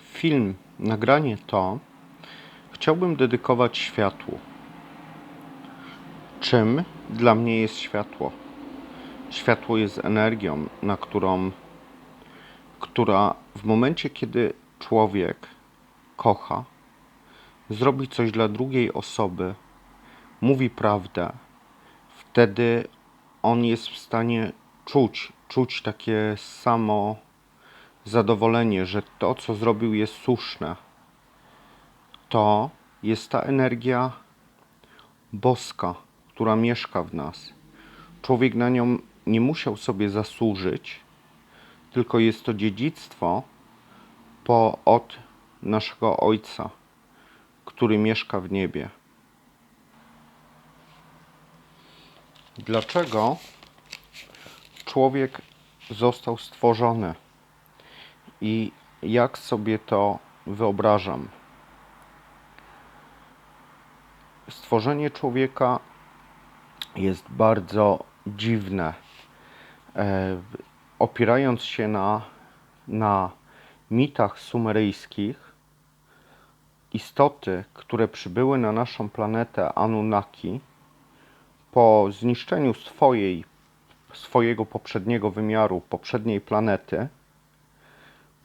film, nagranie to chciałbym dedykować światłu. Czym dla mnie jest światło? Światło jest energią, na którą, która w momencie, kiedy człowiek kocha, zrobi coś dla drugiej osoby, mówi prawdę, wtedy on jest w stanie czuć, czuć takie samo zadowolenie, że to, co zrobił, jest słuszne. To jest ta energia boska, która mieszka w nas. Człowiek na nią nie musiał sobie zasłużyć, tylko jest to dziedzictwo po, od naszego Ojca, który mieszka w niebie. Dlaczego człowiek został stworzony i jak sobie to wyobrażam? Stworzenie człowieka jest bardzo dziwne. E, opierając się na, na mitach sumeryjskich, istoty, które przybyły na naszą planetę Anunnaki, po zniszczeniu swojej, swojego poprzedniego wymiaru, poprzedniej planety,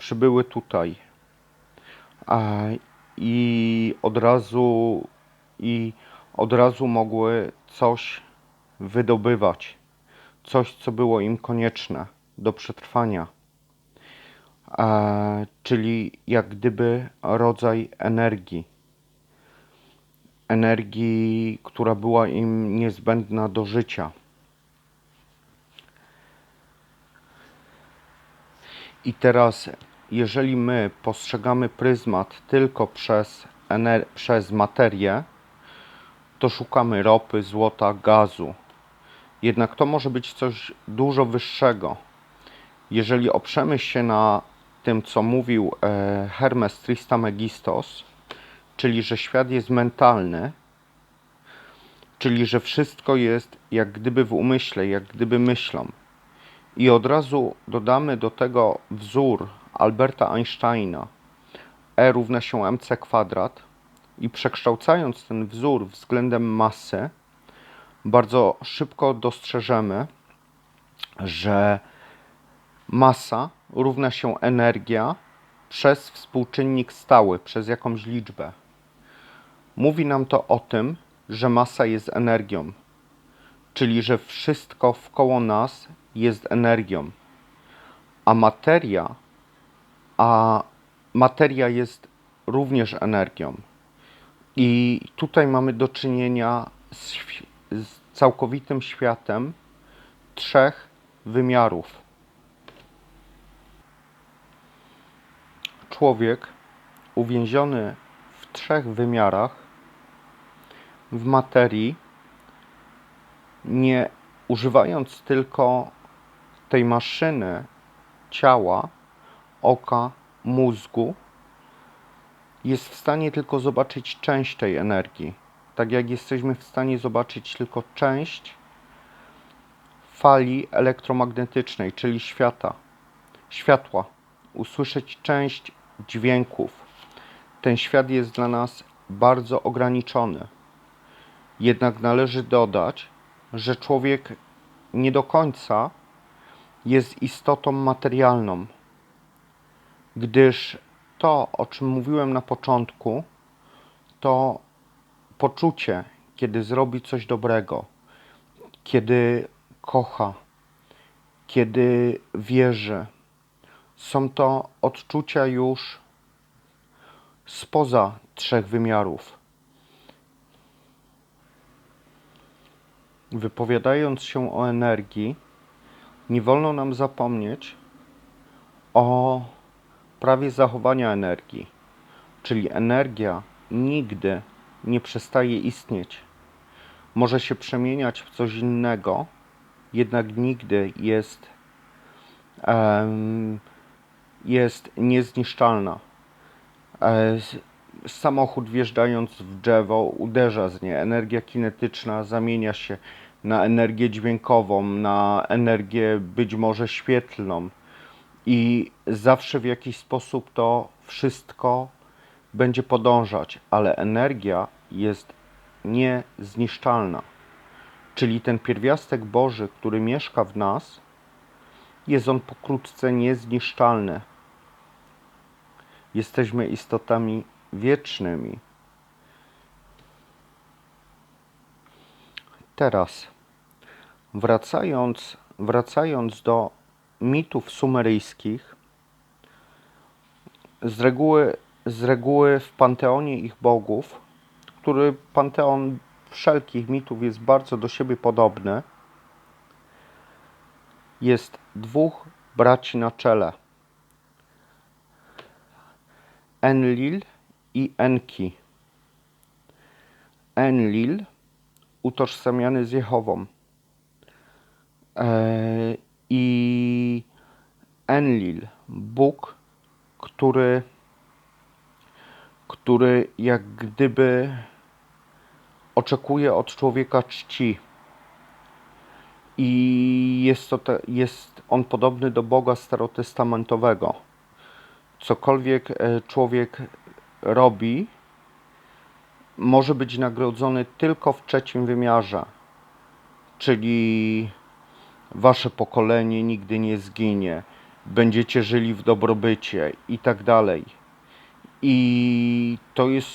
przybyły tutaj. A, I od razu i od razu mogły coś wydobywać, coś, co było im konieczne do przetrwania. Czyli jak gdyby rodzaj energii. Energii, która była im niezbędna do życia. I teraz, jeżeli my postrzegamy pryzmat tylko przez, przez materię, to szukamy ropy, złota, gazu. Jednak to może być coś dużo wyższego. Jeżeli oprzemy się na tym, co mówił e, Hermes Trismegistos, czyli że świat jest mentalny, czyli że wszystko jest jak gdyby w umyśle, jak gdyby myślą. I od razu dodamy do tego wzór Alberta Einsteina. E równa się mc kwadrat. I przekształcając ten wzór względem masy, bardzo szybko dostrzeżemy, że masa równa się energia przez współczynnik stały, przez jakąś liczbę. Mówi nam to o tym, że masa jest energią, czyli że wszystko wkoło nas jest energią, a materia, a materia jest również energią. I tutaj mamy do czynienia z, z całkowitym światem trzech wymiarów. Człowiek uwięziony w trzech wymiarach w materii, nie używając tylko tej maszyny ciała, oka, mózgu, jest w stanie tylko zobaczyć część tej energii. Tak jak jesteśmy w stanie zobaczyć tylko część fali elektromagnetycznej, czyli świata, światła, usłyszeć część dźwięków. Ten świat jest dla nas bardzo ograniczony. Jednak należy dodać, że człowiek nie do końca jest istotą materialną, gdyż to, o czym mówiłem na początku, to poczucie, kiedy zrobi coś dobrego, kiedy kocha, kiedy wierzy. Są to odczucia już spoza trzech wymiarów. Wypowiadając się o energii, nie wolno nam zapomnieć prawie zachowania energii, czyli energia nigdy nie przestaje istnieć. Może się przemieniać w coś innego, jednak nigdy jest, um, jest niezniszczalna. E, samochód wjeżdżając w drzewo uderza z nie. Energia kinetyczna zamienia się na energię dźwiękową, na energię być może świetlną i zawsze w jakiś sposób to wszystko będzie podążać, ale energia jest niezniszczalna. Czyli ten pierwiastek Boży, który mieszka w nas, jest on pokrótce niezniszczalny. Jesteśmy istotami wiecznymi. Teraz, wracając, wracając do mitów sumeryjskich, z reguły, z reguły w panteonie ich bogów, który panteon wszelkich mitów jest bardzo do siebie podobny, jest dwóch braci na czele. Enlil i Enki. Enlil utożsamiany z Jehową. Eee, I Enlil, Bóg, który, który jak gdyby oczekuje od człowieka czci. I jest, to te, jest on podobny do Boga starotestamentowego. Cokolwiek e, człowiek robi, może być nagrodzony tylko w trzecim wymiarze, czyli wasze pokolenie nigdy nie zginie, będziecie żyli w dobrobycie i tak dalej. I to jest,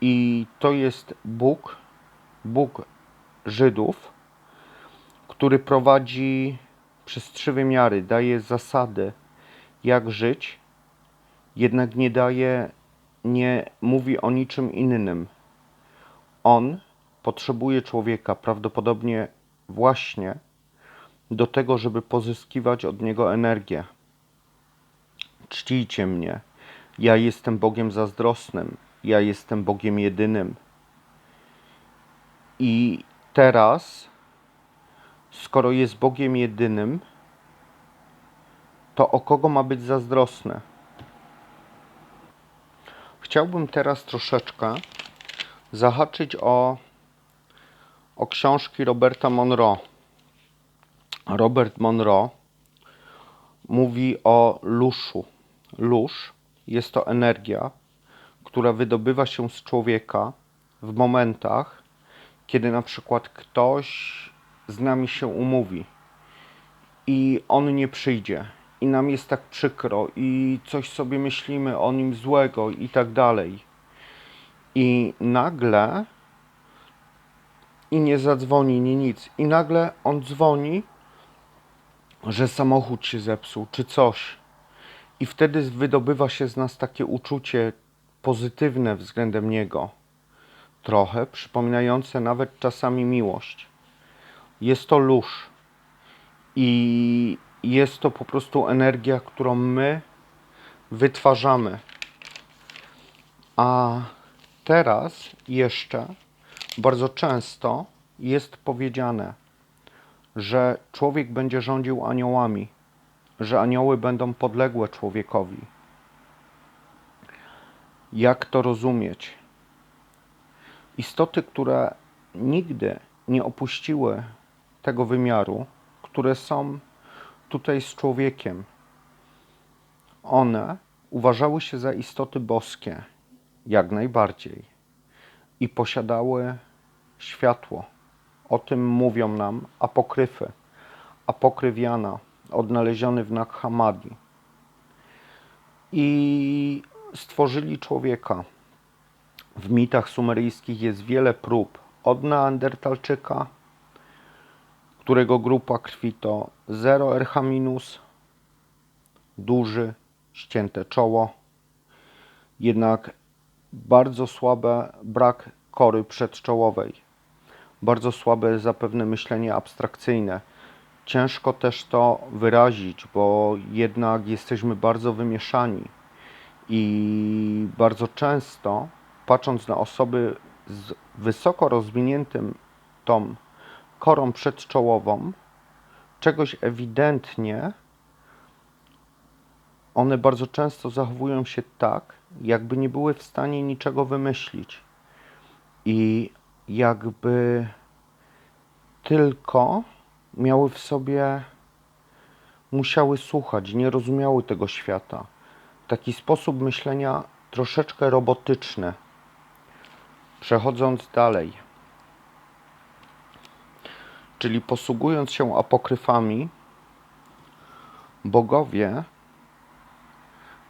i to jest Bóg, Bóg Żydów, który prowadzi przez trzy wymiary, daje zasady, jak żyć, jednak nie daje, nie mówi o niczym innym. On potrzebuje człowieka prawdopodobnie właśnie do tego, żeby pozyskiwać od niego energię. Czcijcie mnie. Ja jestem Bogiem zazdrosnym. Ja jestem Bogiem jedynym. I teraz, skoro jest Bogiem jedynym, to o kogo ma być zazdrosny? Chciałbym teraz troszeczkę zahaczyć o, o książki Roberta Monroe. Robert Monroe mówi o luszu. Lusz jest to energia, która wydobywa się z człowieka w momentach, kiedy na przykład ktoś z nami się umówi i on nie przyjdzie i nam jest tak przykro i coś sobie myślimy o nim złego i tak dalej. I nagle i nie zadzwoni, nie nic. I nagle on dzwoni, że samochód się zepsuł, czy coś. I wtedy wydobywa się z nas takie uczucie pozytywne względem niego, trochę przypominające nawet czasami miłość. Jest to lóż i jest to po prostu energia, którą my wytwarzamy. A teraz jeszcze bardzo często jest powiedziane, że człowiek będzie rządził aniołami, że anioły będą podległe człowiekowi. Jak to rozumieć? Istoty, które nigdy nie opuściły tego wymiaru, które są tutaj z człowiekiem, one uważały się za istoty boskie, jak najbardziej, i posiadały światło. O tym mówią nam apokryfy. Apokryf Jana, odnaleziony w Nag Hammadi. I stworzyli człowieka. W mitach sumeryjskich jest wiele prób. Od Neandertalczyka, którego grupa krwi to 0 RH-, duży, ścięte czoło, jednak bardzo słabe brak kory przedczołowej, bardzo słabe zapewne myślenie abstrakcyjne. Ciężko też to wyrazić, bo jednak jesteśmy bardzo wymieszani i bardzo często, patrząc na osoby z wysoko rozwiniętym tą korą przedczołową, czegoś ewidentnie one bardzo często zachowują się tak, jakby nie były w stanie niczego wymyślić i jakby tylko miały w sobie, musiały słuchać, nie rozumiały tego świata. taki sposób myślenia troszeczkę robotyczny. Przechodząc dalej, czyli posługując się apokryfami, bogowie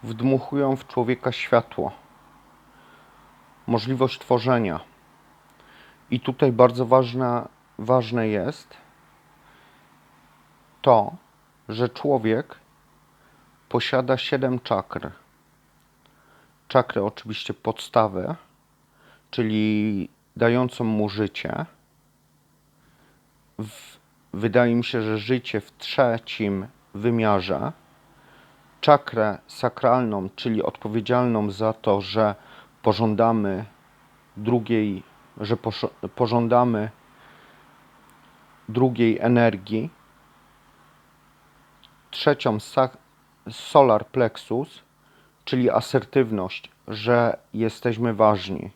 wdmuchują w człowieka światło, możliwość tworzenia. I tutaj bardzo ważne, ważne jest to, że człowiek posiada siedem czakr. Czakry oczywiście podstawę, czyli dającą mu życie. W, wydaje mi się, że życie w trzecim wymiarze. Czakrę sakralną, czyli odpowiedzialną za to, że pożądamy drugiej, że pożądamy drugiej energii. Trzecią solar plexus, czyli asertywność, że jesteśmy ważni.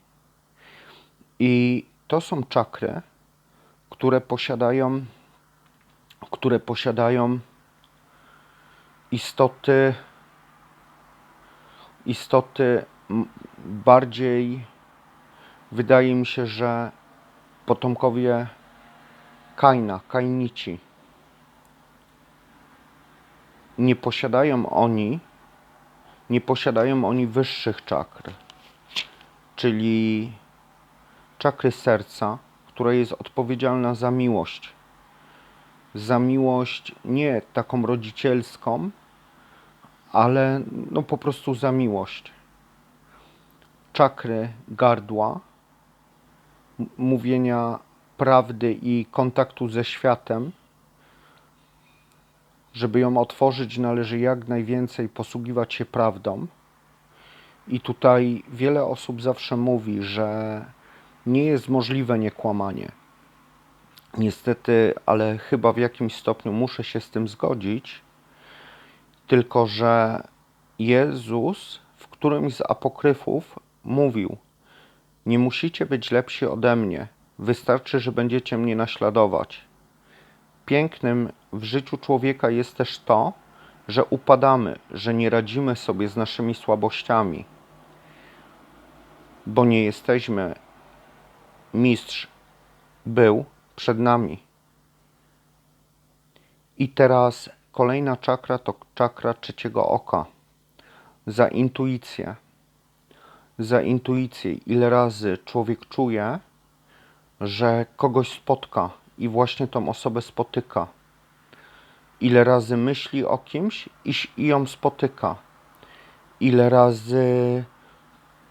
I to są czakry, które posiadają, które posiadają istoty, istoty bardziej, wydaje mi się, że potomkowie Kaina, Kainici. Nie posiadają oni, nie posiadają oni wyższych czakr, czyli czakry serca, która jest odpowiedzialna za miłość. Za miłość nie taką rodzicielską, ale no po prostu za miłość. Czakry gardła, mówienia prawdy i kontaktu ze światem. Żeby ją otworzyć, należy jak najwięcej posługiwać się prawdą. I tutaj wiele osób zawsze mówi, że nie jest możliwe niekłamanie. Niestety, ale chyba w jakimś stopniu muszę się z tym zgodzić, tylko że Jezus w którymś z apokryfów mówił: Nie musicie być lepsi ode mnie, wystarczy, że będziecie mnie naśladować. Pięknym w życiu człowieka jest też to, że upadamy, że nie radzimy sobie z naszymi słabościami, bo nie jesteśmy mistrz był przed nami. I teraz kolejna czakra to czakra trzeciego oka. Za intuicję. Za intuicję. Ile razy człowiek czuje, że kogoś spotka i właśnie tą osobę spotyka. Ile razy myśli o kimś i, ją spotyka. Ile razy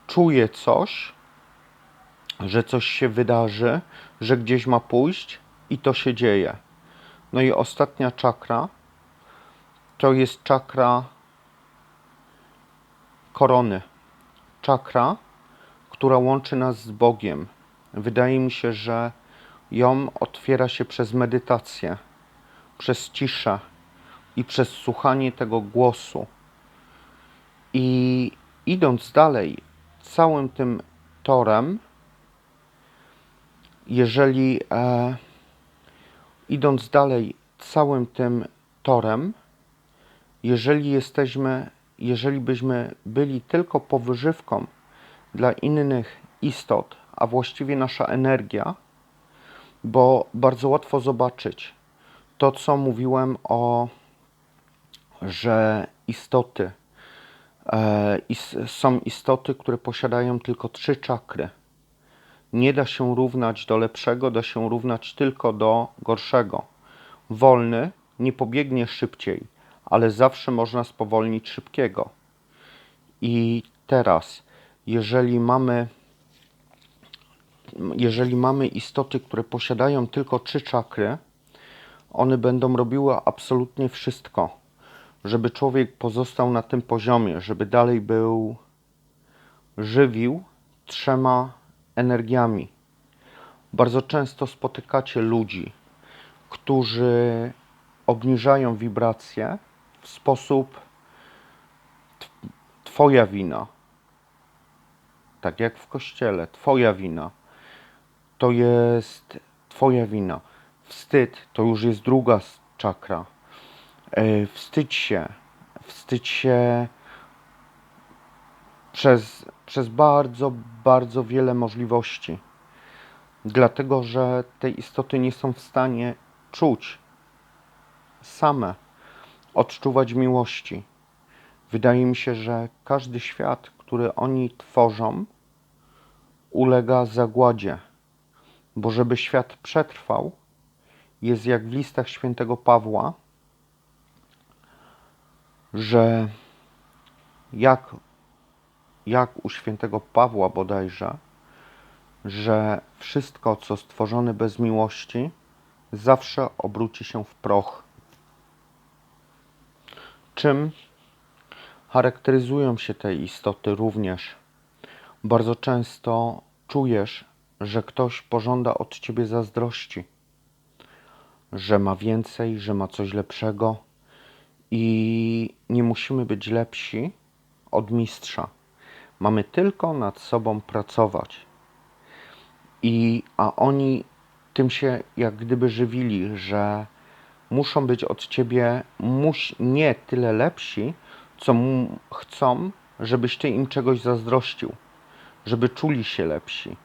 czuje coś że coś się wydarzy, że gdzieś ma pójść i to się dzieje. No i ostatnia czakra to jest czakra korony. Czakra, która łączy nas z Bogiem. Wydaje mi się, że ją otwiera się przez medytację, przez ciszę i przez słuchanie tego głosu. I idąc dalej, całym tym torem, jeżeli e, idąc dalej całym tym torem, jeżeli jesteśmy, jeżeli byśmy byli tylko powyżywką dla innych istot, a właściwie nasza energia, bo bardzo łatwo zobaczyć to, co mówiłem o, że istoty e, is, są istoty, które posiadają tylko trzy czakry nie da się równać do lepszego, da się równać tylko do gorszego. Wolny nie pobiegnie szybciej, ale zawsze można spowolnić szybkiego. I teraz, jeżeli mamy jeżeli mamy istoty, które posiadają tylko trzy czakry, one będą robiły absolutnie wszystko, żeby człowiek pozostał na tym poziomie, żeby dalej był żywił trzema energiami. Bardzo często spotykacie ludzi, którzy obniżają wibracje sposób Twoja wina. Tak jak w kościele, Twoja wina. To jest Twoja wina. Wstyd to już jest druga czakra. E, wstydź się. Wstydź się przez, przez bardzo, bardzo wiele możliwości. Dlatego, że te istoty nie są w stanie czuć same, odczuwać miłości. Wydaje mi się, że każdy świat, który oni tworzą, ulega zagładzie, bo żeby świat przetrwał, jest jak w listach świętego Pawła, że jak, jak u świętego Pawła bodajże, że wszystko, co stworzone bez miłości, zawsze obróci się w proch. Czym charakteryzują się te istoty również? Bardzo często czujesz, że ktoś pożąda od ciebie zazdrości, że ma więcej, że ma coś lepszego i nie musimy być lepsi od mistrza. Mamy tylko nad sobą pracować. I, a oni tym się jak gdyby żywili, że muszą być od ciebie muś, nie tyle lepsi, co chcą, żebyś ty im czegoś zazdrościł, żeby czuli się lepsi.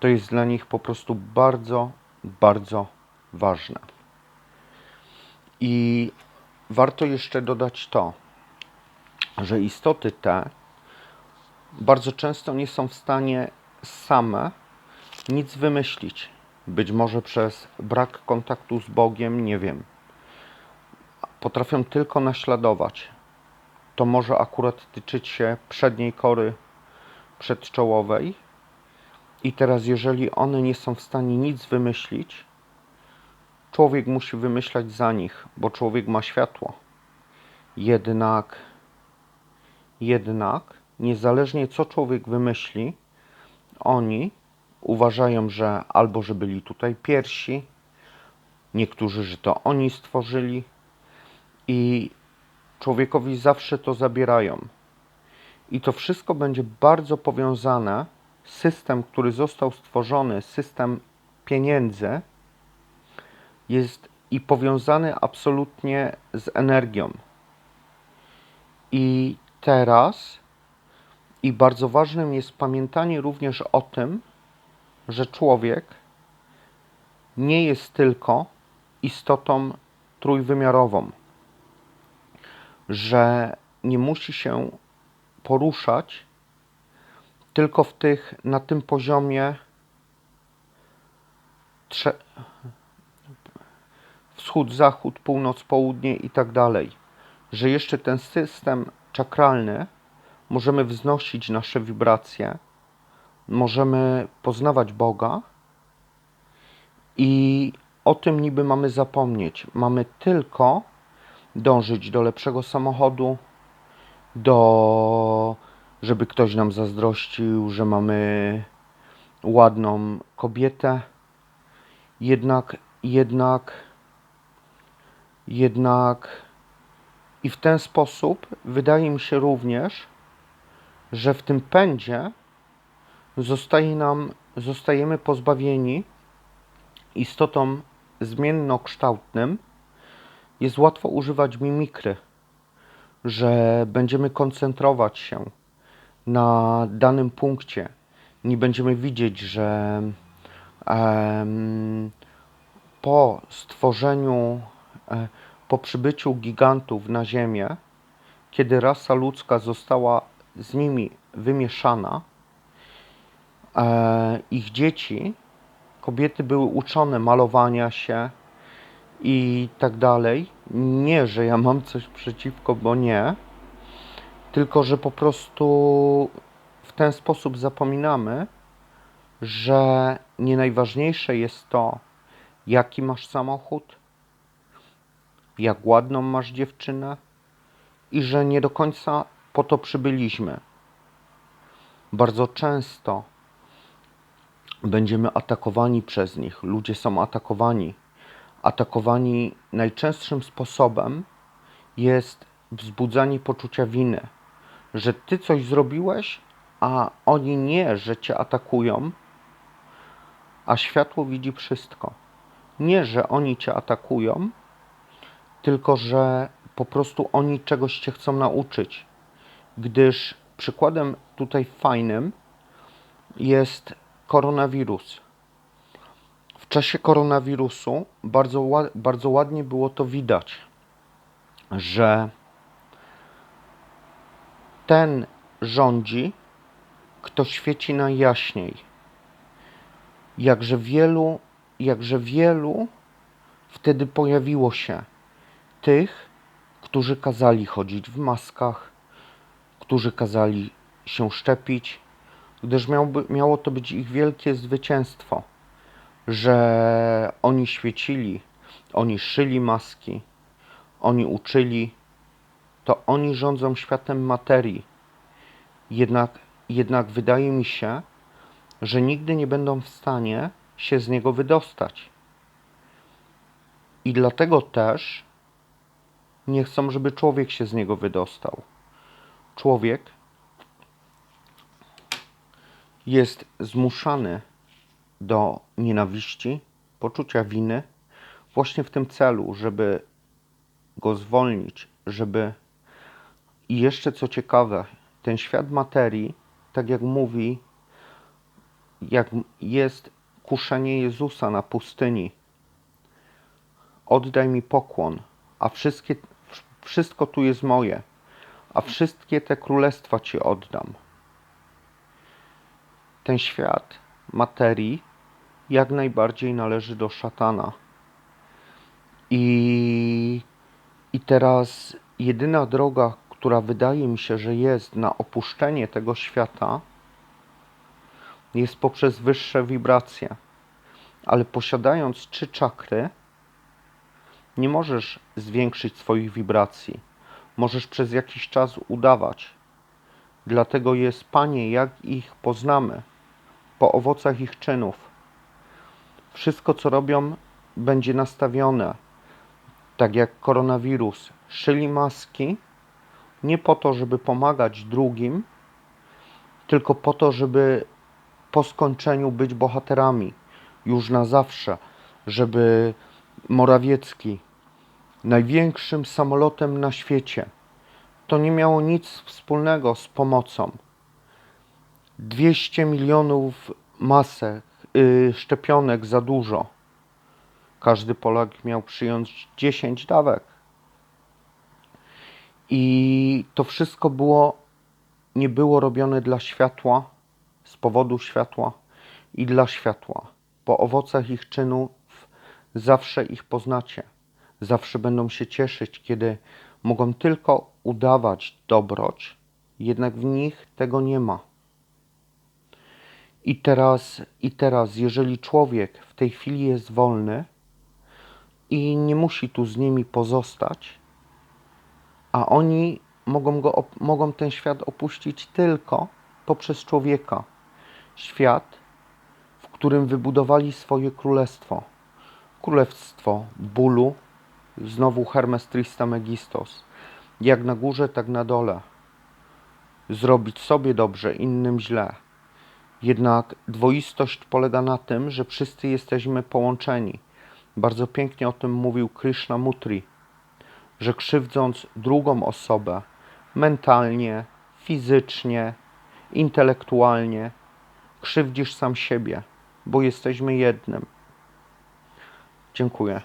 To jest dla nich po prostu bardzo, bardzo ważne. I warto jeszcze dodać to, że istoty te bardzo często nie są w stanie same nic wymyślić. Być może przez brak kontaktu z Bogiem, nie wiem. Potrafią tylko naśladować. To może akurat tyczyć się przedniej kory przedczołowej. I teraz, jeżeli one nie są w stanie nic wymyślić, człowiek musi wymyślać za nich, bo człowiek ma światło. Jednak, jednak, niezależnie co człowiek wymyśli, oni uważają, że albo że byli tutaj pierwsi, niektórzy, że to oni stworzyli i człowiekowi zawsze to zabierają. I to wszystko będzie bardzo powiązane. System, który został stworzony, system pieniędzy, jest i powiązany absolutnie z energią. I teraz, i bardzo ważnym jest pamiętanie również o tym, że człowiek nie jest tylko istotą trójwymiarową, że nie musi się poruszać tylko w tych, na tym poziomie trze- wschód, zachód, północ, południe i tak dalej, że jeszcze ten system czakralny możemy wznosić nasze wibracje możemy poznawać Boga i o tym niby mamy zapomnieć. Mamy tylko dążyć do lepszego samochodu, do żeby ktoś nam zazdrościł, że mamy ładną kobietę. Jednak, jednak, jednak i w ten sposób wydaje mi się również, że w tym pędzie zostaje nam, zostajemy pozbawieni istotą zmiennokształtnym, jest łatwo używać mimikry, że będziemy koncentrować się na danym punkcie. Nie będziemy widzieć, że em, po stworzeniu, e, po przybyciu gigantów na Ziemię, kiedy rasa ludzka została z nimi wymieszana, e, ich dzieci, kobiety były uczone malowania się i tak dalej. Nie, że ja mam coś przeciwko, bo nie, tylko że po prostu w ten sposób zapominamy, że nie najważniejsze jest to, jaki masz samochód, jak ładną masz dziewczynę i że nie do końca po to przybyliśmy. Bardzo często będziemy atakowani przez nich. Ludzie są atakowani. Atakowani najczęstszym sposobem jest wzbudzanie poczucia winy, że ty coś zrobiłeś, a oni nie, że cię atakują, a światło widzi wszystko. Nie, że oni cię atakują, tylko że po prostu oni czegoś cię chcą nauczyć, gdyż przykładem tutaj fajnym jest koronawirus. Czasie koronawirusu bardzo, bardzo ładnie było to widać, że ten rządzi, kto świeci najjaśniej. Jakże wielu, jakże wielu wtedy pojawiło się tych, którzy kazali chodzić w maskach, którzy kazali się szczepić, gdyż miałby, miało to być ich wielkie zwycięstwo, że oni świecili, oni szyli maski, oni uczyli, to oni rządzą światem materii. Jednak, jednak wydaje mi się, że nigdy nie będą w stanie się z niego wydostać. I dlatego też nie chcą, żeby człowiek się z niego wydostał. Człowiek jest zmuszany do nienawiści, poczucia winy, właśnie w tym celu, żeby go zwolnić, żeby. I jeszcze co ciekawe, ten świat materii, tak jak mówi, jak jest kuszenie Jezusa na pustyni. Oddaj mi pokłon, a wszystkie, wszystko tu jest moje, a wszystkie te królestwa ci oddam. Ten świat materii jak najbardziej należy do szatana. I, I teraz jedyna droga, która wydaje mi się, że jest na opuszczenie tego świata, jest poprzez wyższe wibracje. Ale posiadając trzy czakry, nie możesz zwiększyć swoich wibracji. Możesz przez jakiś czas udawać. Dlatego jest, Panie, jak ich poznamy? Po owocach ich czynów. Wszystko, co robią, będzie nastawione. Tak jak koronawirus. Szyli maski nie po to, żeby pomagać drugim, tylko po to, żeby po skończeniu być bohaterami już na zawsze, żeby Morawiecki, największym samolotem na świecie, to nie miało nic wspólnego z pomocą. 200 milionów masek, yy, szczepionek za dużo. Każdy Polak miał przyjąć 10 dawek. I to wszystko było, nie było robione dla światła, z powodu światła i dla światła. Po owocach ich czynów zawsze ich poznacie. Zawsze będą się cieszyć, kiedy mogą tylko udawać dobroć, jednak w nich tego nie ma. I teraz, I teraz, jeżeli człowiek w tej chwili jest wolny i nie musi tu z nimi pozostać, a oni mogą, go, mogą ten świat opuścić tylko poprzez człowieka. Świat, w którym wybudowali swoje królestwo. Królestwo bólu, znowu Hermes Trismegistos. Jak na górze, tak na dole. Zrobić sobie dobrze, innym źle. Jednak dwoistość polega na tym, że wszyscy jesteśmy połączeni. Bardzo pięknie o tym mówił Krishnamurti, że krzywdząc drugą osobę mentalnie, fizycznie, intelektualnie, krzywdzisz sam siebie, bo jesteśmy jednym. Dziękuję.